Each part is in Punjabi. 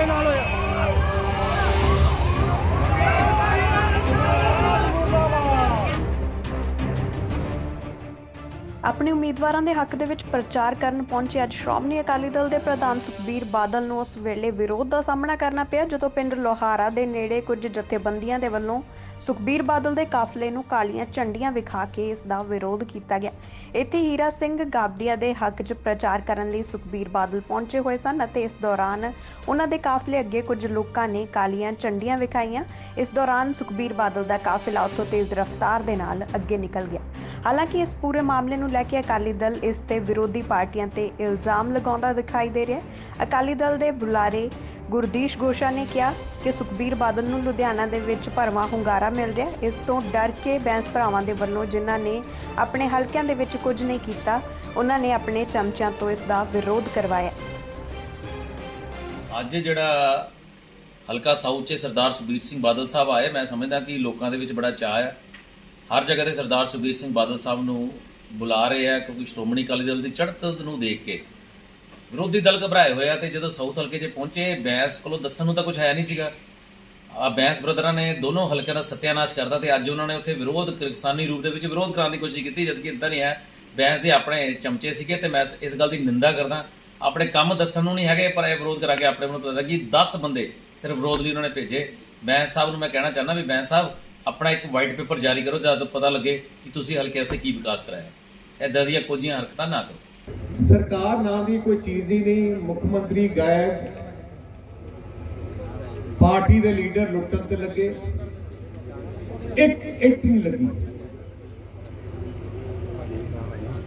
ไม่ ਆਪਣੇ ਉਮੀਦਵਾਰਾਂ ਦੇ ਹੱਕ ਦੇ ਵਿੱਚ ਪ੍ਰਚਾਰ ਕਰਨ ਪਹੁੰਚੇ ਅੱਜ ਸ਼੍ਰੋਮਣੀ ਅਕਾਲੀ ਦਲ ਦੇ ਪ੍ਰਧਾਨ ਸੁਖਬੀਰ ਬਾਦਲ ਨੂੰ ਉਸ ਵੇਲੇ ਵਿਰੋਧ ਦਾ ਸਾਹਮਣਾ ਕਰਨਾ ਪਿਆ, ਜਦੋਂ ਪਿੰਡ ਲੋਹਾਰਾ ਦੇ ਨੇੜੇ ਕੁਝ ਜਥੇਬੰਦੀਆਂ ਦੇ ਵੱਲੋਂ ਸੁਖਬੀਰ ਬਾਦਲ ਦੇ ਕਾਫਲੇ ਨੂੰ ਕਾਲੀਆਂ ਝੰਡੀਆਂ ਵਿਖਾ ਕੇ ਇਸ ਦਾ ਵਿਰੋਧ ਕੀਤਾ ਗਿਆ। ਇੱਥੇ ਹੀਰਾ ਸਿੰਘ ਗਾਬੜੀਆ ਦੇ ਹੱਕ 'ਚ ਪ੍ਰਚਾਰ ਕਰਨ ਲਈ ਸੁਖਬੀਰ ਬਾਦਲ ਪਹੁੰਚੇ ਹੋਏ ਸਨ ਅਤੇ ਇਸ ਦੌਰਾਨ ਉਹਨਾਂ ਦੇ ਕਾਫਲੇ ਅੱਗੇ ਕੁਝ ਲੋਕਾਂ ਨੇ ਕਾਲੀਆਂ ਝੰਡੀਆਂ ਵਿਖਾਈਆਂ। ਇਸ ਦੌਰਾਨ ਸੁਖਬੀਰ ਬਾਦਲ ਦਾ ਕਾਫਿਲਾ ਉੱਥੋਂ ਤੇਜ਼ ਰਫ਼ਤਾਰ ਦੇ ਨਾਲ ਅੱਗੇ ਨਿਕਲ ਗਿਆ। ਹਾਲਾਂਕਿ ਇਸ ਪੂਰੇ ਮਾਮਲੇ ਨੂੰ ਲੈ ਕੇ ਅਕਾਲੀ ਦਲ ਇਸ ਤੇ ਵਿਰੋਧੀ ਪਾਰਟੀਆਂ ਤੇ ਇਲਜ਼ਾਮ ਲਗਾਉਂਦਾ ਦਿਖਾਈ ਦੇ ਰਿਹਾ ਹੈ। ਅਕਾਲੀ ਦਲ ਦੇ ਬੁਲਾਰੇ ਗੁਰਦੀਸ਼ ਗੋਸ਼ਾ ਨੇ ਕਿਹਾ ਕਿ ਸੁਖਬੀਰ ਬਾਦਲ ਨੂੰ ਲੁਧਿਆਣਾ ਦੇ ਵਿੱਚ ਭਰਵਾਂ ਹੁੰਗਾਰਾ ਮਿਲ ਰਿਹਾ ਇਸ ਤੋਂ ਡਰ ਕੇ ਬੈਂਸ ਭਰਾਵਾਂ ਦੇ ਵੱਲੋਂ ਜਿਨ੍ਹਾਂ ਨੇ ਆਪਣੇ ਹਲਕਿਆਂ ਦੇ ਵਿੱਚ ਕੁਝ ਨਹੀਂ ਕੀਤਾ, ਉਹਨਾਂ ਨੇ ਆਪਣੇ ਚਮਚਿਆਂ ਤੋਂ ਇਸ ਦਾ ਵਿਰੋਧ ਕਰਵਾਇਆ। ਅੱਜ ਜਿਹੜਾ ਹਲਕਾ ਸਾਊਥ 'ਚ ਸਰਦਾਰ ਸੁਖਬੀਰ ਸਿੰਘ ਬਾਦਲ ਸਾਹਿਬ ਆਏ, ਮੈਂ ਸਮਝਦਾ ਕਿ ਲੋਕਾਂ ਦੇ ਵਿੱਚ ਬੜਾ ਚਾਅ ਹੈ। ਹਰ ਜਗ੍ਹਾ ਤੇ ਸਰਦਾਰ ਸੁਖਬੀਰ ਸਿੰਘ ਬਾਦਲ ਸਾਹਿਬ ਨੂੰ ਬੁਲਾ ਰਹੇ ਆ, ਕਿਉਂਕਿ ਸ਼੍ਰੋਮਣੀ ਅਕਾਲੀ ਦਲ ਦੀ ਚੜ੍ਹਤ ਨੂੰ ਦੇਖ ਕੇ ਵਿਰੋਧੀ ਦਲ ਘਬਰਾਏ ਹੋਏ ਆ ਤੇ ਜਦੋਂ ਸਾਊਥ ਹਲਕੇ 'ਚ ਪਹੁੰਚੇ, ਬੈਂਸ ਕੋਲੋਂ ਦੱਸਣ ਨੂੰ ਤਾਂ ਕੁਝ ਹੈ ਨਹੀਂ ਸੀਗਾ। ਆ ਬੈਂਸ ਬ੍ਰਦਰਾਂ ਨੇ ਦੋਨੋਂ ਹਲਕਿਆਂ ਦਾ ਸਤਿਆਨਾਸ਼ ਕਰਦਾ ਤੇ ਅੱਜ ਉਹਨਾਂ ਨੇ ਉੱਥੇ ਵਿਰੋਧ ਕਿਸਾਨੀ ਰੂਪ ਦੇ ਵਿੱਚ ਵਿਰੋਧ ਕਰਨ ਦੀ ਕੋਸ਼ਿਸ਼ ਕੀਤੀ, ਜਦਕਿ ਇਦਾਂ ਨਹੀਂ ਹੈ। ਬੈਂਸ ਦੇ ਆਪਣੇ ਚਮਚੇ ਸੀਗੇ ਤੇ ਮੈਂ ਇਸ ਗੱਲ ਦੀ ਨਿੰਦਾ ਕਰਦਾ। ਆਪਣੇ ਕੰਮ ਦੱਸਣ ਨੂੰ ਨਹੀਂ ਹੈਗੇ, ਪਰ ਇਹ ਵਿਰੋਧ ਕਰਾ ਕੇ ਆਪਣੇ ਨੂੰ ਪਤਾ ਕਿ 10 ਬੰਦੇ ਸਿਰਫ ਵਿਰੋਧ ਲਈ ਉਹਨਾਂ ਨੇ ਭੇਜੇ। ਬੈਂਸ ਸਾਹਿਬ ਨੂੰ ਮੈਂ ਕਹਿਣਾ ਚਾਹੁੰਦਾ ਵੀ ਬੈਂਸ ਸਾਹਿਬ, ਆਪਣਾ ਇੱਕ ਵਾਈਟ ਪੇਪਰ ਜਾਰੀ ਕਰੋ, ਜਦ ਪਤਾ ਲੱਗੇ ਕਿ ਤੁਸੀਂ ਹਲਕੇ ਵਾਸਤੇ ਕੀ ਵਿਕਾਸ ਕਰਾਇਆ। ਇਦਾਂ ਦੀਆਂ ਕੋਝੀਆਂ ਹਰਕਤਾਂ ਨਾ ਕਰੋ। ਸਰਕਾਰ ਨਾਂ ਦੀ ਕੋਈ ਚੀਜ਼ ਹੀ ਨਹੀਂ, ਮੁੱਖ ਮੰਤਰੀ ਗਾਇਬ। ਪਾਰਟੀ ਦੇ ਲੀਡਰ ਲੁੱਟਣ ਤੇ ਲੱਗੇ। ਇੱਕ ਇੱਕ ਨਹੀਂ ਲੱਗੀ।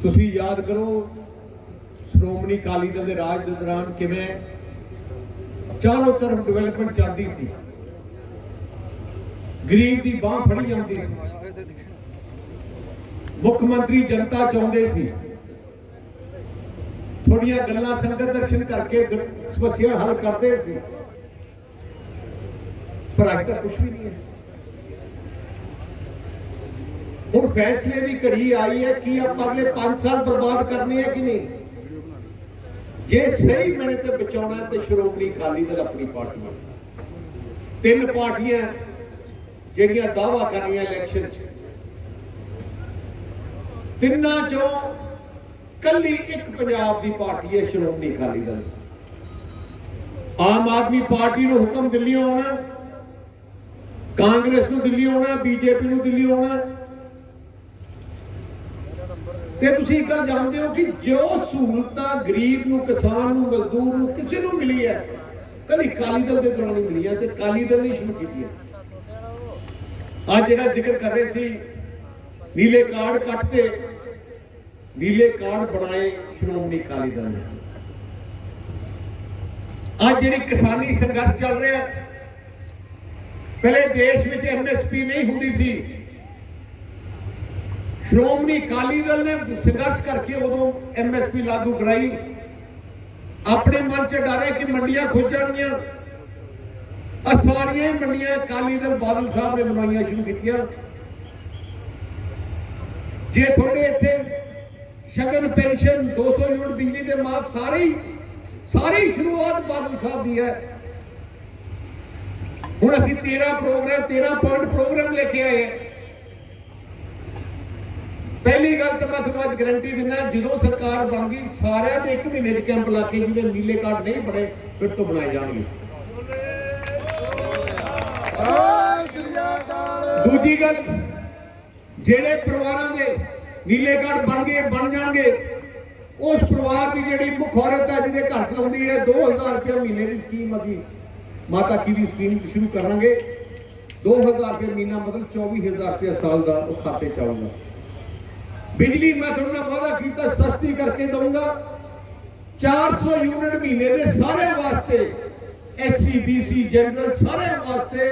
ਤੁਸੀਂ ਯਾਦ ਕਰੋ, ਸ਼੍ਰੋਮਣੀ ਅਕਾਲੀ ਦਲ ਦੇ ਰਾਜ ਦੇ ਦੌਰਾਨ ਕਿਵੇਂ ਚਾਰੋਂ ਤਰਫ ਡਿਵੈਲਪਮੈਂਟ ਚੱਲਦੀ ਸੀ। ਗਰੀਬ ਦੀ ਬਾਹ ਫੜੀ ਜਾਂਦੀ ਸੀ। ਮੁੱਖ ਮੰਤਰੀ ਜਨਤਾ ਚਾਹੁੰਦੇ ਸੀ। ਥੋੜੀਆਂ ਗੱਲਾਂ ਸੰਗਤ ਦਰਸ਼ਨ ਕਰਕੇ ਸਮੱਸਿਆ ਹੱਲ ਕਰਦੇ ਸੀ। ਪਰ ਅੱਜ ਤੱਕ ਕੁਝ ਵੀ ਨਹੀਂ ਹੈ। ਹੁਣ ਫੈਸਲੇ ਦੀ ਘੜੀ ਆਈ ਹੈ ਕਿ ਆਪਾਂ ਅਗਲੇ 5 ਸਾਲ ਬਰਬਾਦ ਕਰਨੇ ਹੈ ਕਿ ਨਹੀਂ? ਜੇ ਸਹੀ ਬਣੇ ਤੇ ਬਚਾਉਣਾ ਤੇ ਸ਼੍ਰੋਮਣੀ ਅਕਾਲੀ ਦਲ ਆਪਣੀ ਪਾਰਟੀ ਬਣ ਤਿੰਨ ਪਾਰਟੀਆਂ ਜਿਹੜੀਆਂ ਦਾਵਾ ਕਰ ਰਹੀਆਂ ਇਲੈਕਸ਼ਨ 'ਚ। ਤਿੰਨਾਂ ਚੋਂ ਕੱਲੀ ਇੱਕ ਪੰਜਾਬ ਦੀ ਪਾਰਟੀ ਹੈ, ਸ਼੍ਰੋਮਣੀ ਅਕਾਲੀ ਦਲ। ਆਮ ਆਦਮੀ ਪਾਰਟੀ ਨੂੰ ਹੁਕਮ ਦਿੱਲੀ ਆਉਣਾ, ਕਾਂਗਰਸ ਨੂੰ ਦਿੱਲੀ ਆਉਣਾ, ਬੀਜੇਪੀ ਨੂੰ ਦਿੱਲੀ ਆਉਣਾ। ਤੇ ਤੁਸੀਂ ਇੱਕ ਗੱਲ ਜਾਣਦੇ ਹੋ ਕਿ ਜੋ ਸਹੂਲਤਾਂ ਗਰੀਬ ਨੂੰ, ਕਿਸਾਨ ਨੂੰ, ਮਜ਼ਦੂਰ ਨੂੰ ਕਿਸੇ ਨੂੰ ਮਿਲੀ ਹੈ, ਕੱਲੀ ਅਕਾਲੀ ਦਲ ਦੇ ਦੌਰਾਨ ਹੀ ਮਿਲੀ ਹੈ ਤੇ ਅਕਾਲੀ ਦਲ ਨੇ ਸ਼ੁਰੂ ਕੀਤੀ ਹੈ। ਅੱਜ ਜਿਹੜਾ ਜ਼ਿਕਰ ਕਰ ਰਹੇ ਸੀ, ਨੀਲੇ ਕਾਰਡ ਕੱਟਦੇ ਨੀਲੇ ਕਾਰਡ ਬਣਾਏ ਸ਼੍ਰੋਮਣੀ ਅਕਾਲੀ ਦਲ ਨੇ। ਅੱਜ ਜਿਹੜੀ ਕਿਸਾਨੀ ਸੰਘਰਸ਼ ਚੱਲ ਰਿਹਾ, ਪਹਿਲੇ ਦੇਸ਼ ਵਿੱਚ ਐਮਐਸਪੀ ਨਹੀਂ ਹੁੰਦੀ ਸੀ। ਸ਼੍ਰੋਮਣੀ ਅਕਾਲੀ ਦਲ ਨੇ ਸੰਘਰਸ਼ ਕਰਕੇ ਉਦੋਂ ਐਮਐਸਪੀ ਲਾਗੂ ਕਰਾਈ। ਆਪਣੇ ਮਨ 'ਚ ਡਰ ਹੈ ਕਿ ਮੰਡੀਆਂ ਖੋਜਣਗੀਆਂ ਆ ਸਾਰੀਆਂ ਹੀ ਮੰਡੀਆਂ ਅਕਾਲੀ ਦਲ ਬਾਦਲ ਸਾਹਿਬ ਨੇ ਬਣਾਈਆਂ ਸ਼ੁਰੂ ਕੀਤੀਆਂ। ਜੇ ਤੁਹਾਡੇ ਇੱਥੇ ਸ਼ਗਨ ਪੈਨਸ਼ਨ 200 ਯੂਨਿਟ ਬਿਜਲੀ ਦੇ ਮਾਫ ਸਾਰੀ ਸਾਰੀ ਸ਼ੁਰੂਆਤ ਬਾਦਲ ਸਾਹਿਬ ਦੀ ਹੈ। ਹੁਣ ਅਸੀਂ 13 ਪ੍ਰੋਗਰਾਮ 13 ਪੁਆਇੰਟ ਪ੍ਰੋਗਰਾਮ ਲੈ ਕੇ ਆਏ ਹਾਂ। ਪਹਿਲੀ ਗੱਲ ਤਾਂ ਮੈਂ ਤੁਹਾਨੂੰ ਅੱਜ ਗਾਰੰਟੀ ਦਿੰਦਾ ਜਦੋਂ ਸਰਕਾਰ ਬਣ ਗਈ ਸਾਰਿਆਂ ਦੇ ਇੱਕ ਮਹੀਨੇ ਚ ਕੈਂਪ ਲਾ ਕੇ ਜਿਹਦੇ ਨੀਲੇ ਕਾਰਡ ਨਹੀਂ ਬਣੇ ਫਿਰ ਤੋਂ ਬਣਾਏ ਜਾਣਗੇ। ਦੂਜੀ ਗੱਲ ਜਿਹੜੇ ਪਰਿਵਾਰਾਂ ਦੇ ਨੀਲੇ ਕਾਰਡ ਬਣ ਗਏ, ਬਣ ਜਾਣਗੇ। ਉਸ ਪਰਿਵਾਰ ਦੀ ਜਿਹੜੀ ਮੁੱਖ ਔਰਤ ਹੈ, ਜਿਹਦੇ ਘਰ ਚਲਾਉਂਦੀ ਹੈ 2000 ਰੁਪਏ ਮਹੀਨੇ ਦੀ ਸਕੀਮ ਅਸੀਂ, ਮਾਤਾ ਕੀ ਦੀ ਸਕੀਮ ਸ਼ੁਰੂ ਕਰਾਂਗੇ। 2000 ਰੁਪਏ ਮਹੀਨਾ, ਮਤਲਬ 24000 ਰੁਪਏ ਸਾਲ ਦਾ ਉਹ ਖਾਤੇ ਚ ਆਊਗਾ। ਬਿਜਲੀ ਮੈਂ ਤੁਹਾਡੇ ਨਾਲ ਵਾਅਦਾ ਕੀਤਾ, ਸਸਤੀ ਕਰਕੇ ਦਊਂਗਾ। 400 ਯੂਨਿਟ ਮਹੀਨੇ ਦੇ ਸਾਰੇ ਵਾਸਤੇ ਐਸਸੀ ਬੀਸੀ ਜਨਰਲ ਸਾਰੇ ਵਾਸਤੇ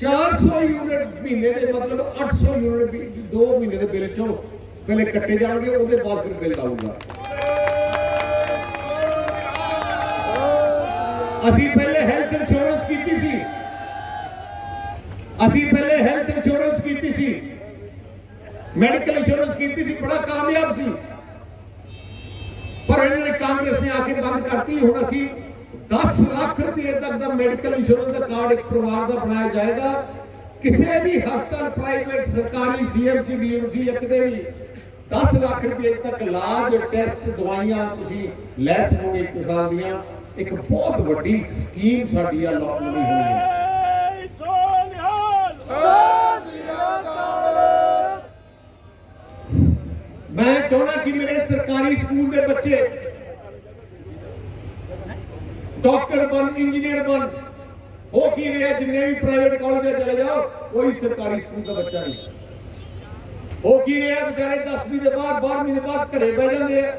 400 ਯੂਨਿਟ ਮਹੀਨੇ ਦੇ, ਮਤਲਬ 800 ਯੂਨਿਟ ਵੀ 2 ਮਹੀਨੇ ਦੇ ਬਿੱਲ ਚੋਂ ਪਹਿਲੇ ਕੱਟੇ ਜਾਣਗੇ, ਉਹਦੇ ਬਾਅਦ ਫਿਰ ਬਿੱਲ ਆਊਗਾ। ਅਸੀਂ ਪਹਿਲੇ ਹੈਲਥ ਇੰਸ਼ੋਰੈਂਸ ਕੀਤੀ ਸੀ। ਅਸੀਂ ਪਹਿਲੇ ਹੈਲਥ ਇੰਸ਼ੋਰੈਂਸ ਕੀਤੀ ਸੀ। ਮੈਡੀਕਲ ਇੰਸ਼ੋਰੈਂਸ ਕੀਤੀ ਸੀ, ਬੜਾ ਕਾਮਯਾਬ ਸੀ। ਪਰ ਇਹਨਾਂ ਨੇ ਕਾਂਗਰਸ ਨੇ ਆ ਕੇ ਬੰਦ ਕਰਤੀ। ਹੁਣ ਅਸੀਂ 10 ਲੱਖ ਰੁਪਏ ਤੱਕ ਦਾ ਮੈਡੀਕਲ ਇੰਸ਼ੋਰੈਂਸ ਦਾ ਕਾਰਡ ਇੱਕ ਪਰਿਵਾਰ ਦਾ ਬਣਾਇਆ ਜਾਏਗਾ। ਕਿਸੇ ਵੀ ਹਸਪਤਾਲ ਪ੍ਰਾਈਵੇਟ ਸਰਕਾਰੀ ਸੀਐਮਸੀ ਡੀਐਮਸੀ ਜਾਂ ਕਿਤੇ ਵੀ 10 ਲੱਖ ਰੁਪਏ ਤੱਕ ਇਲਾਜ ਟੈਸਟ ਦਵਾਈਆਂ ਤੁਸੀਂ ਲੈ ਸਕੋਗੇ ਇੱਕ ਸਾਲ ਦੀਆਂ। ਇੱਕ ਬਹੁਤ ਵੱਡੀ ਸਕੀਮ ਸਾਡੀ ਆ ਲਾਂਚ ਹੋਈ ਹੈ। ਮੈਂ ਚਾਹੁੰਦਾ ਕਿ ਮੇਰੇ ਸਰਕਾਰੀ ਸਕੂਲ ਦੇ ਬੱਚੇ ਡਾਕਟਰ ਬਣ, ਇੰਜੀਨੀਅਰ ਬਣ ਉਹ ਕੀ ਰਿਹਾ, ਜਿੰਨੇ ਵੀ ਪ੍ਰਾਈਵੇਟ ਕਾਲਜ ਚਲੇ ਜਾਓ, ਕੋਈ ਸਰਕਾਰੀ ਸਕੂਲ ਦਾ ਬੱਚਾ ਨਹੀਂ। ਉਹ ਕੀ ਰਿਹਾ ਵਿਚਾਰੇ? 10ਵੀਂ ਦੇ ਬਾਅਦ 12ਵੀਂ ਦੇ ਬਾਅਦ ਘਰੇ ਬਹਿ ਜਾਂਦੇ ਆ।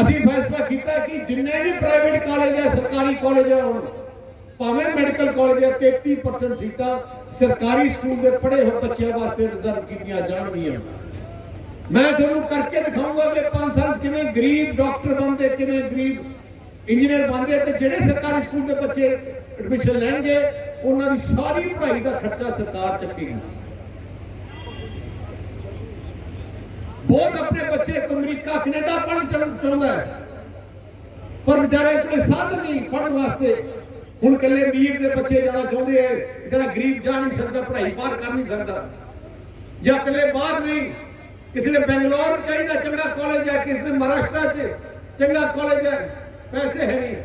ਅਸੀਂ ਫੈਸਲਾ ਕੀਤਾ ਕਿ ਜਿੰਨੇ ਵੀ ਪ੍ਰਾਈਵੇਟ ਕਾਲਜ ਆ, ਸਰਕਾਰੀ ਕਾਲਜ ਆ ਹੁਣ, ਭਾਵੇਂ ਮੈਡੀਕਲ ਕਾਲਜ ਆ 33% ਸੀਟਾਂ ਸਰਕਾਰੀ ਸਕੂਲ ਦੇ ਪੜ੍ਹੇ ਹੋਏ ਬੱਚਿਆਂ ਵਾਸਤੇ ਰਿਜ਼ਰਵ ਕੀਤੀਆਂ ਜਾਣਗੀਆਂ। ਮੈਂ ਤੁਹਾਨੂੰ ਕਰਕੇ ਦਿਖਾਊਂਗਾ ਕਿ 5 ਸਾਲ 'ਚ ਕਿਵੇਂ ਗਰੀਬ ਡਾਕਟਰ ਬਣਦੇ, ਕਿਵੇਂ ਗਰੀਬ ਇੰਜੀਨੀਅਰ ਬਣਦੇ ਤੇ ਜਿਹੜੇ ਸਰਕਾਰੀ ਸਕੂਲ ਦੇ ਬੱਚੇ ਐਡਮਿਸ਼ਨ ਲੈਣਗੇ, ਉਹਨਾਂ ਦੀ ਸਾਰੀ ਪੜ੍ਹਾਈ ਦਾ ਖਰਚਾ ਸਰਕਾਰ ਚੱਕੇਗੀ। ਬਹੁਤ ਆਪਣੇ ਬੱਚੇ ਅਮਰੀਕਾ, ਕੈਨੇਡਾ ਪੜ੍ਹਨ ਚਾਹੁੰਦਾ ਹੈ। ਪਰ ਵਿਚਾਰੇ ਕੋਲੇ ਸਾਧਨ ਨਹੀਂ ਪੜ੍ਹਨ ਵਾਸਤੇ। ਹੁਣ ਇਕੱਲੇ ਅਮੀਰ ਦੇ ਬੱਚੇ ਜਾਣਾ ਚਾਹੁੰਦੇ ਐ ਜਿਹੜਾ ਗਰੀਬ ਜਾ ਨਹੀਂ ਸਕਦਾ, ਪੜ੍ਹਾਈ ਬਾਹਰ ਕਰ ਨਹੀਂ ਸਕਦਾ। ਜਾਂ ਇਕੱਲੇ ਬਾਹਰ ਨਹੀਂ, ਕਿਸੇ ਨੇ ਬੈਂਗਲੌਰ ਚਾਹੀਦਾ ਚੰਗਾ ਕਾਲਜ ਹੈ, ਕਿਸੇ ਨੇ ਮਹਾਰਾਸ਼ਟਰ 'ਚ ਚੰਗਾ ਕਾਲਜ ਹੈ, ਪੈਸੇ ਹੈ ਨਹੀਂ।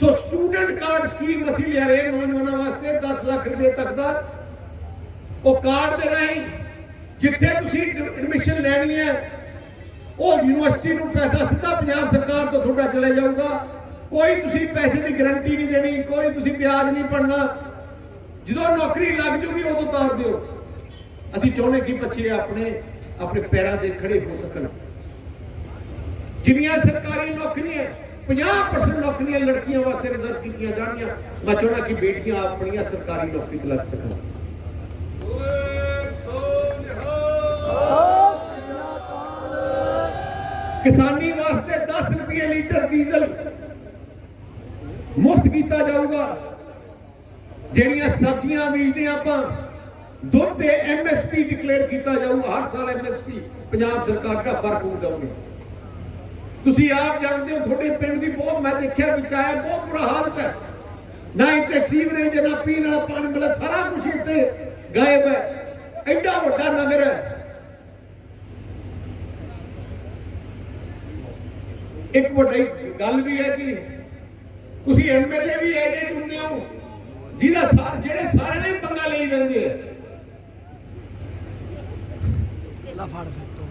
ਸੋ ਸਟੂਡੈਂਟ ਕਾਰਡ ਸਕੀਮ ਅਸੀਂ ਲਿਆ ਰਹੇ ਨੌਜਵਾਨਾਂ ਵਾਸਤੇ 10 ਲੱਖ ਰੁਪਏ ਤੱਕ ਦਾ। ਉਹ ਕਾਰਡ ਦੇ ਰਾਹੀਂ ਜਿੱਥੇ ਤੁਸੀਂ ਐਡਮਿਸ਼ਨ ਲੈਣੀ ਹੈ, ਉਹ ਯੂਨੀਵਰਸਿਟੀ ਨੂੰ ਪੈਸਾ ਸਿੱਧਾ ਪੰਜਾਬ ਸਰਕਾਰ ਤੋਂ ਤੁਹਾਡਾ ਚਲੇ ਜਾਊਗਾ। ਕੋਈ ਤੁਸੀਂ ਪੈਸੇ ਦੀ ਗਾਰੰਟੀ ਨਹੀਂ ਦੇਣੀ, ਕੋਈ ਤੁਸੀਂ ਵਿਆਜ ਨਹੀਂ ਭਰਨਾ। ਜਦੋਂ ਨੌਕਰੀ ਲੱਗ ਜੂਗੀ, ਉਦੋਂ ਤਾਰ ਦਿਓ। ਅਸੀਂ ਚਾਹੁੰਦੇ ਕਿ ਬੱਚੇ ਆਪਣੇ ਆਪਣੇ ਪੈਰਾਂ ਤੇ ਖੜੇ ਹੋ ਸਕਣ। ਜਿੰਨੀਆਂ ਸਰਕਾਰੀ ਨੌਕਰੀਆਂ 50% ਨੌਕਰੀਆਂ ਲੜਕੀਆਂ ਵਾਸਤੇ ਰਿਜ਼ਰਵ ਕੀਤੀਆਂ ਜਾਣਗੀਆਂ, ਮੈਂ ਚਾਹੁੰਦਾ ਕਿ ਬੇਟੀਆਂ ਆਪਣੀਆਂ ਸਰਕਾਰੀ ਨੌਕਰੀ ਤੇ ਲੱਗ ਸਕਣ। ਕਿਸਾਨੀ ਵਾਸਤੇ 10 ਰੁਪਏ ਲੀਟਰ ਡੀਜ਼ਲ ਮੁਫਤ ਕੀਤਾ ਜਾਊਗਾ। ਜਿਹੜੀਆਂ ਸਬਜ਼ੀਆਂ ਬੀਜਦੇ ਆਪਾਂ, ਦੁੱਧ ਤੇ ਐਮਐਸਪੀ ਡਿਕਲੇਅਰ ਕੀਤਾ ਜਾਊਗਾ। ਹਰ ਸਾਲ ਐਮਐਸਪੀ ਪੰਜਾਬ ਸਰਕਾਰ ਦਾ ਫ਼ਰਕ ਹੋ ਜਾਊਗਾ ਤੁਸੀਂ ਆਪ ਜਾਣਦੇ ਹੋ, ਤੁਹਾਡੇ ਪਿੰਡ ਦੀ ਬਹੁਤ, ਮੈਂ ਦੇਖਿਆ ਵਿੱਚ ਬਹੁਤ ਬੁਰਾ ਹਾਲਤ ਹੈ। ਨਾ ਇੱਥੇ ਸੀਵਰੇਜ, ਨਾ ਪੀਣ ਵਾਲਾ ਪਾਣੀ ਮਿਲਦਾ ਸਾਰਾ ਕੁਝ ਇੱਥੇ ਗਾਇਬ ਹੈ। ਐਡਾ ਵੱਡਾ ਨਗਰ ਹੈ। ਇੱਕ ਵੱਡੀ ਗੱਲ ਵੀ ਹੈ ਕਿ ਤੁਸੀਂ ਐਮਐਲਏ ਵੀ ਐਜੇ ਚੁਣਦੇ ਹੋ ਜਿਹਦਾ ਸਾ- ਜਿਹੜੇ ਸਾਰੇ ਨੇ ਪੰਗਾ ਲਈ ਜਾਂਦੇ ਆ।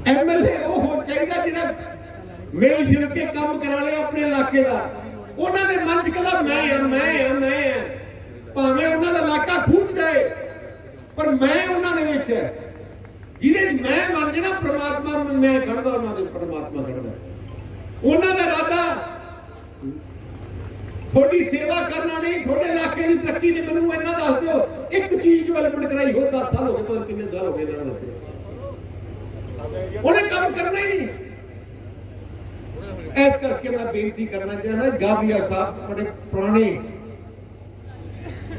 ਐਮਐਲਏ ਉਹ ਹੋ ਚਾਹੀਦਾ ਜਿਹੜਾ ਮੇਲ ਛਿਲ ਕੇ ਕੰਮ ਕਰਾ ਲਿਆ ਆਪਣੇ ਇਲਾਕੇ ਦਾ। ਉਹਨਾਂ ਦੇ ਮਨ ਚ ਕਹਿੰਦਾ ਮੈਂ ਆ ਮੈਂ ਆ ਮੈਂ ਆ। ਭਾਵੇਂ ਉਹਨਾਂ ਦਾ ਇਲਾਕਾ ਖੂਜ ਜਾਏ ਪਰ ਮੈਂ ਉਹਨਾਂ ਦੇ ਵਿੱਚ ਹੈ ਜਿਹਦੇ ਮੈਂ ਬਣ ਜਾਣਾ ਪ੍ਰਮਾਤਮਾ ਮੈਂ ਖੜਦਾ ਉਹਨਾਂ ਦੇ ਪ੍ਰਮਾਤਮਾ ਖੜਦਾ ਉਹਨਾਂ ਦਾ ਇਰਾਦਾ ਤੁਹਾਡੀ ਸੇਵਾ ਕਰਨਾ ਨਹੀਂ, ਤੁਹਾਡੇ ਇਲਾਕੇ ਦੀ ਤਰੱਕੀ ਨਹੀਂ, ਮੈਨੂੰ ਇਹਨਾਂ ਦੱਸ ਦਿਓ, ਇੱਕ ਚੀਜ਼ ਡਿਵੈਲਪਮੈਂਟ ਕਰਾਈ ਹੋ 10 ਸਾਲ ਹੋ ਗਏ, ਪਤਾ ਕਿੰਨੇ ਸਾਲ ਹੋ ਗਏ ਇਹਨਾਂ ਨੂੰ। ਉਹਨੇ ਕੰਮ ਕਰਨਾ ਹੀ ਨਹੀਂ। ਇਸ ਕਰਕੇ ਮੈਂ ਬੇਨਤੀ ਕਰਨਾ ਚਾਹੁੰਦਾ ਗਾਬੀਆ ਸਾਹਿਬ, ਬੜੇ ਪੁਰਾਣੇ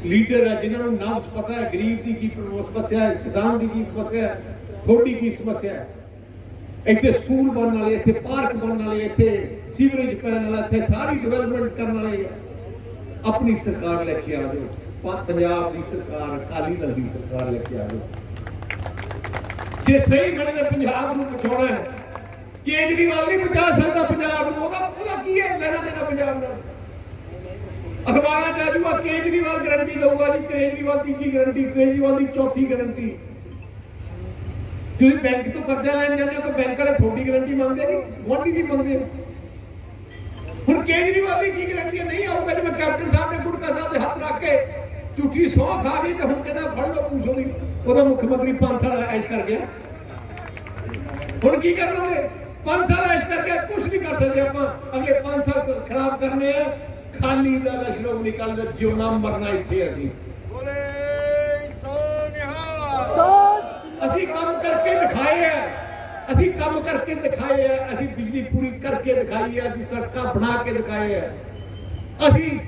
ਲੀਡਰ ਹੈ ਜਿਨ੍ਹਾਂ ਨੂੰ ਨਾਮ ਪਤਾ ਹੈ, ਗਰੀਬ ਦੀ ਕੀ ਸਮੱਸਿਆ ਹੈ, ਕਿਸਾਨ ਦੀ ਕੀ ਸਮੱਸਿਆ ਹੈ ਥੋੜੀ ਕੀ ਸਮੱਸਿਆ ਹੈ। ਇੱਥੇ ਸਕੂਲ ਬਣਨ ਵਾਲੇ, ਇੱਥੇ ਪਾਰਕ ਬਣਨ ਵਾਲੇ, ਇੱਥੇ ਸੀਵਰੇਜ ਪੈਣ ਵਾਲਾ, ਇੱਥੇ ਸਾਰੀ ਡਿਵੈਲਪਮੈਂਟ ਕਰਨ ਵਾਲੇ ਆਪਣੀ ਸਰਕਾਰ ਲੈ ਕੇ ਆ ਜਾਓ। ਪੰਜਾਬ ਦੀ ਸਰਕਾਰ, ਅਕਾਲੀ ਦਲ ਦੀ ਸਰਕਾਰ ਲੈ ਕੇ ਆ ਜਾਓ। ਜੇ ਸਹੀ ਬਣਦੇ ਪੰਜਾਬ ਨੂੰ ਬਚਾਉਣਾ ਹੈ, ਕੇਜਰੀਵਾਲ ਨਹੀਂ ਬਚਾ ਸਕਦਾ ਪੰਜਾਬ ਨੂੰ, ਉਹਦਾ ਉਹਦਾ ਕੀ ਹੈ ਲੈਣਾ ਦੇਣਾ ਪੰਜਾਬ ਨਾਲ ਅਖਬਾਰਾਂ 'ਚ ਆਜੂਗਾ ਕੇਜਰੀਵਾਲ ਗਰੰਟੀ ਦਊਗਾ ਜੀ, ਕੇਜਰੀਵਾਲ ਦੀ ਕੀ ਗਰੰਟੀ ਕੇਜਰੀਵਾਲ ਦੀ ਚੌਥੀ ਗਰੰਟੀ ਤੁਸੀਂ ਬੈਂਕ ਤੋਂ ਕਰਜ਼ਾ ਲੈਣ ਜਾਂਦੇ ਹੋ ਤਾਂ ਬੈਂਕ ਵਾਲੇ ਤੁਹਾਡੀ ਗਾਰੰਟੀ ਮੰਗਦੇ ਨਹੀਂ, ਗੁਆਂਢੀ ਦੀ ਮੰਗਦੇ ਹੁਣ ਕੇਜਰੀਵਾਲ ਦੀ ਕੀ ਗਾਰੰਟੀ ਹੈ? ਨਹੀਂ ਆਊਗਾ ਜਿਵੇਂ ਕੈਪਟਨ ਸਾਹਿਬ ਨੇ ਗੁਟਕਾ ਸਾਹਿਬ ਦੇ ਹੱਥ ਰੱਖ ਕੇ ਝੂਠੀ ਸੌ ਖਾ ਗਈ ਤੇ ਹੁਣ ਕਹਿੰਦਾ, ਫੜ ਲਓ ਪੂਛੋ ਦੀ। ਉਹਦਾ ਮੁੱਖ ਮੰਤਰੀ 5 ਸਾਲ ਐਸ਼ ਕਰ ਗਿਆ। ਹੁਣ ਕੀ ਕਰ ਕਰਨੋਗੇ 5 ਸਾਲ ਐਸ਼ ਕਰਕੇ ਕੁਝ ਨਹੀਂ ਕਰ ਸਕਦੇ ਆਪਾਂ। ਅਗਲੇ 5 ਸਾਲ ਖਰਾਬ ਕਰਨੇ ਆ। ਖਾਲੀ ਦਾ ਲਸ਼ਰਮ ਨਿਕਲ ਜਿਉਣਾ ਮਰਨਾ ਇੱਥੇ ਅਸੀਂ। ਅਸੀਂ ਕੰਮ ਕਰਕੇ ਦਿਖਾਏ ਆ। ਅਸੀਂ ਕੰਮ ਕਰਕੇ ਦਿਖਾਏ ਆ। ਅਸੀਂ ਬਿਜਲੀ ਪੂਰੀ ਕਰਕੇ ਦਿਖਾਈ ਆ। ਅਸੀਂ ਸੜਕਾਂ ਬਣਾ ਕੇ ਦਿਖਾਏ ਆ। ਅਸੀਂ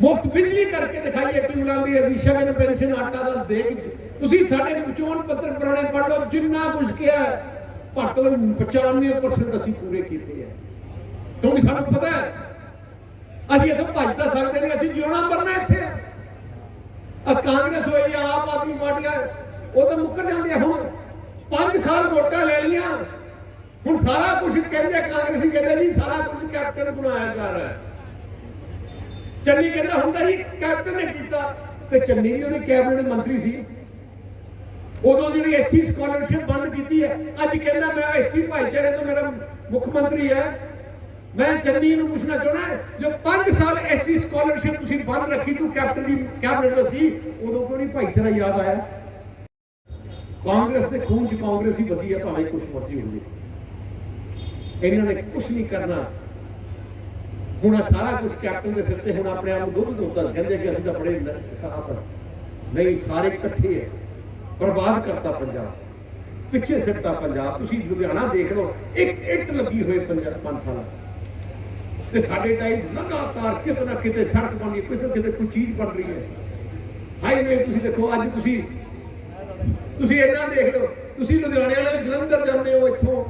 ਮੁਫਤ ਬਿਜਲੀ ਕਰਕੇ ਦਿਖਾਈ ਹੈ ਟਿਊਲਾਂ ਦੀ ਅਸੀਂ ਸ਼ਗਨ, ਪੈਨਸ਼ਨ, ਆਟਾ ਦਾ ਦੇ ਤੁਸੀਂ ਸਾਡੇ ਚੋਣ ਪੱਤਰ ਪੁਰਾਣੇ ਪੜ੍ਹ ਲਓ, ਜਿੰਨਾ ਕੁਝ ਕਿਹਾ, ਘੱਟ ਤੋਂ 95% ਅਸੀਂ ਪੂਰੇ ਕੀਤੇ ਆ। ਕਿਉਂਕਿ ਸਾਨੂੰ ਪਤਾ ਹੈ, ਅਸੀਂ ਇੱਥੋਂ ਭੱਜ ਤਾਂ ਸਕਦੇ ਨਹੀਂ। ਅਸੀਂ ਜਿਉਣਾ ਮਰਨਾ ਇੱਥੇ। ਆ ਕਾਂਗਰਸ ਹੋਈ ਆ, ਆਪ ਆਦਮੀ ਪਾਰਟੀ ਆ। ਉਹ ਤਾਂ ਮੁੱਕਰ ਜਾਂਦੇ ਆ ਹੁਣ। 5 ਸਾਲ ਵੋਟਾਂ ਲੈ ਲੀਆਂ ਹੁਣ ਸਾਰਾ ਕੁਝ ਕਹਿੰਦੇ ਕਾਂਗਰਸੀ ਕਹਿੰਦੇ ਜੀ, ਸਾਰਾ ਕੁਝ ਕੈਪਟਨ ਬਣਾਇਆ ਕਰ। ਹੈ ਚੰਨੀ ਕਹਿੰਦਾ ਹੁੰਦਾ ਜੀ ਕੈਪਟਨ ਨੇ ਕੀਤਾ। ਤੇ ਚੰਨੀ ਵੀ ਉਹਦੇ ਕੈਬਨਿਟ ਮੰਤਰੀ ਸੀ। ਉਦੋਂ ਜਿਹੜੀ ਐਸਸੀ ਸਕਾਲਰਸ਼ਿਪ ਬੰਦ ਕੀਤੀ ਹੈ, ਅੱਜ ਕਹਿੰਦਾ ਮੈਂ ਐਸਸੀ ਭਾਈਚਾਰੇ ਤੋਂ ਮੇਰਾ ਮੁੱਖ ਮੰਤਰੀ ਹੈ। ਮੈਂ ਚੰਨੀ ਨੂੰ ਪੁੱਛਣਾ ਚਾਹਣਾ ਜੋ 5 ਸਾਲ ਐਸਸੀ ਸਕਾਲਰਸ਼ਿਪ ਤੁਸੀਂ ਬੰਦ ਰੱਖੀ, ਤੂੰ ਕੈਪਟਨ ਦੀ ਕੈਬਨਿਟ ਵਿੱਚ ਸੀ, ਉਦੋਂ ਕਿਉਂ ਭਾਈਚਾਰਾ ਯਾਦ ਆਇਆ? ਕਾਂਗਰਸ ਦੇ ਖੂਨ ਚ ਕਾਂਗਰਸੀ ਵਸੀ ਹੈ ਭਾਵੇਂ ਕੁਝ ਮਰਜ਼ੀ ਹੋਵੇ। ਇਹਨਾਂ ਨੇ ਕੁਝ ਨਹੀਂ ਕਰਨਾ। ਹੁਣ ਸਾਰਾ ਕੁਝ ਕੈਪਟਨ ਦੇ ਸਿਰ ਤੇ ਹੁਣ ਆਪਣੇ ਆਪ ਨੂੰ ਦੁੱਧ ਦੋਤਾ ਕਹਿੰਦੇ ਕਿ ਅਸੀਂ ਤਾਂ ਬੜੇ ਸਾਫ਼ ਨਹੀਂ, ਸਾਰੇ ਇਕੱਠੇ ਹੈ ਬਰਬਾਦ ਕਰਤਾ ਪੰਜਾਬ। ਪਿੱਛੇ ਸਿੱਟਤਾ ਪੰਜਾਬ। ਤੁਸੀਂ ਲੁਧਿਆਣਾ ਦੇਖ ਲਓ, ਇੱਕ ਇੱਟ ਲੱਗੀ ਹੋਏ ਪੰਜਾਬ ਪੰਜ ਸਾਲਾਂ ਤੇ ਸਾਡੇ ਟਾਈਮ ਲਗਾਤਾਰ ਕਿਤੇ ਨਾ ਕਿਤੇ ਸੜਕ ਬਣੀ ਕਿਤੇ ਨਾ ਕਿਤੇ ਕੋਈ ਚੀਜ਼ ਬਣ ਰਹੀ ਹੈ। ਹਾਈਵੇ ਤੁਸੀਂ ਦੇਖੋ, ਅੱਜ ਤੁਸੀਂ ਤੁਸੀਂ ਇੰਨਾ ਦੇਖ ਲਓ, ਤੁਸੀਂ ਲੁਧਿਆਣੇ ਵਾਲੇ ਜਲੰਧਰ ਜਾਂਦੇ ਹੋ ਇੱਥੋਂ,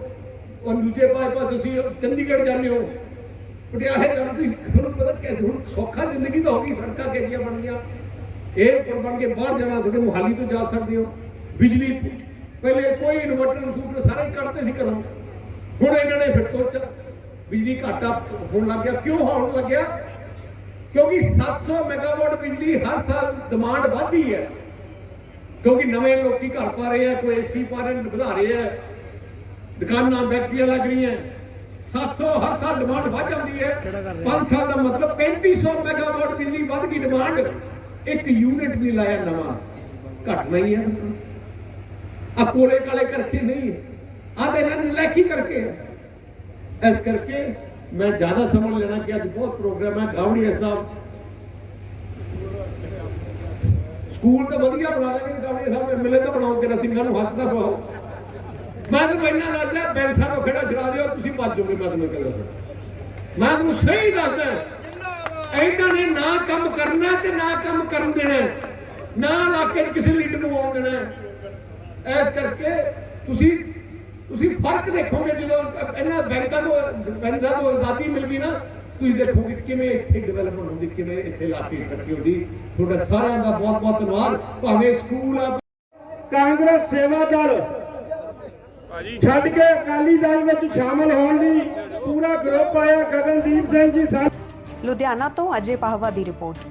ਔਰ ਦੂਜੇ ਪਾਸੇ ਤੁਸੀਂ ਚੰਡੀਗੜ੍ਹ ਜਾਂਦੇ ਹੋ। ਪਟਿਆਲੇ ਜਾਂਦੇ ਤੁਸੀਂ ਤੁਹਾਨੂੰ ਪਤਾ ਕਿ ਹੁਣ ਸੌਖਾ ਜ਼ਿੰਦਗੀ ਤਾਂ ਹੋ ਗਈ, ਸੜਕਾਂ ਕਿਹੜੀਆਂ ਬਣ ਗਈਆਂ ਏਅਰਪੋਰਟ ਬਣ ਕੇ ਬਾਹਰ ਜਾਣਾ, ਤੁਹਾਡੇ ਮੁਹਾਲੀ ਤੋਂ ਜਾ ਸਕਦੇ ਹੋ। ਬਿਜਲੀ, ਪਹਿਲੇ ਕੋਈ ਇਨਵਰਟਰ ਇਨਵਰਟਰ ਸਾਰੇ ਕੱਢਦੇ ਸੀ ਘਰੋਂ। ਹੁਣ ਇਹਨਾਂ ਨੇ ਫਿਰ ਤੋਂ ਬਿਜਲੀ ਘਾਟਾ ਹੋਣ ਲੱਗ ਗਿਆ। ਕਿਉਂ ਹੋਣ ਲੱਗਿਆ ਕਿਉਂਕਿ 700 ਮੈਗਾਵਾਟ ਬਿਜਲੀ ਹਰ ਸਾਲ ਡਿਮਾਂਡ ਵਧਦੀ ਹੈ। ਕਿਉਂਕਿ ਨਵੇਂ ਲੋਕੀ ਘਰ ਪਾ ਰਹੇ ਆ ਕੋਈ ਏਸੀ ਪਾ ਰਹੇ ਵਧਾ ਰਹੇ ਆ। ਦੁਕਾਨਾਂ ਫੈਕਟਰੀਆਂ ਲੱਗ ਰਹੀਆਂ। 700 ਹਰ ਸਾਲ ਡਿਮਾਂਡ ਵੱਧ ਜਾਂਦੀ ਹੈ। 5 ਸਾਲ ਦਾ ਮਤਲਬ 3500 ਮੈਗਾਵਾਟ ਬਿਜਲੀ ਵੱਧ ਗਈ ਡਿਮਾਂਡ ਇੱਕ ਯੂਨਿਟ ਨਹੀਂ ਲਾਇਆ ਨਵਾਂ। ਘਟ ਨਹੀਂ ਹੈ। ਆ ਕੋਲੇ ਕਾਲੇ ਕਰਕੇ ਨਹੀਂ ਆ ਤਾਂ ਇਹਨਾਂ ਨੇ ਲੈਕੀ ਕਰਕੇ ਇਸ ਕਰਕੇ ਮੈਂ ਜ਼ਿਆਦਾ ਸਮਝ ਲੈਣਾ ਕਿ ਅੱਜ ਬਹੁਤ ਪ੍ਰੋਗਰਾਮ ਹੈ ਗਾਵੜੀਆ ਸਾਹਿਬ ਸਕੂਲ ਤਾਂ ਵਧੀਆ ਬਣਾ ਦਾਂਗੇ ਗਾਵੜੀਆ ਸਾਹਿਬ ਐਮਐਲਏ ਤਾਂ ਬਣਾਓਗੇ ਸਿੰਘਾਂ ਨੂੰ ਹੱਥ ਦਾ ਪਾਓ ਮੈਂ ਤੁਹਾਨੂੰ ਇੰਨਾ ਦੱਸਦਾ ਬੈਂਸਾ ਤੋਂ ਖੜਾ ਛੜਾ ਦਿਓ, ਤੁਸੀਂ ਭੱਜ ਜਾਓਗੇ, ਮੈਂ ਤੁਹਾਨੂੰ ਕਹਿੰਦਾ ਮੈਂ ਤੁਹਾਨੂੰ ਸਹੀ ਦੱਸਦਾ ਇਹਨਾਂ ਨੇ ਨਾ ਕੰਮ ਕਰਨਾ ਤੇ ਨਾ ਕੰਮ ਕਰਨ ਦੇਣਾ ਨਾ ਇਲਾਕੇ 'ਚ ਕਿਸੇ ਲੀਡਰ ਨੂੰ ਆਉਣ ਦੇਣਾ ਇਸ ਕਰਕੇ ਤੁਸੀਂ ਤੁਸੀਂ ਫ਼ਰਕ ਦੇਖੋਗੇ ਜਦੋਂ ਇਹਨਾਂ ਬੈਂਕਾਂ ਤੋਂ ਬੈਂਕਾਂ ਤੋਂ ਆਜ਼ਾਦੀ ਮਿਲ ਗਈ ਨਾ ਤੁਸੀਂ ਦੇਖੋਗੇ ਕਿਵੇਂ ਇੱਥੇ ਡਿਵੈਲਪਮੈਂਟ ਹੁੰਦੀ ਕਿਵੇਂ ਇੱਥੇ ਇਲਾਕੇ ਇਕੱਠੇ ਹੁੰਦੀ। ਤੁਹਾਡਾ ਸਾਰਿਆਂ ਦਾ ਬਹੁਤ ਬਹੁਤ ਧੰਨਵਾਦ। ਭਾਵੇਂ ਸਕੂਲ ਆ ਕਾਂਗਰਸ ਸੇਵਾ ਦਲ ਛੱਡ ਕੇ ਅਕਾਲੀ ਦਲ ਵਿੱਚ ਸ਼ਾਮਲ ਹੋਣ ਲਈ ਪੂਰਾ ਗਰੁੱਪ ਆਇਆ। ਗਗਨਦੀਪ ਸਿੰਘ ਜੀ ਸਾਹਿਬ ਲੁਧਿਆਣਾ ਤੋਂ ਅਜੇ ਪਾਹਵਾ ਦੀ ਰਿਪੋਰਟ।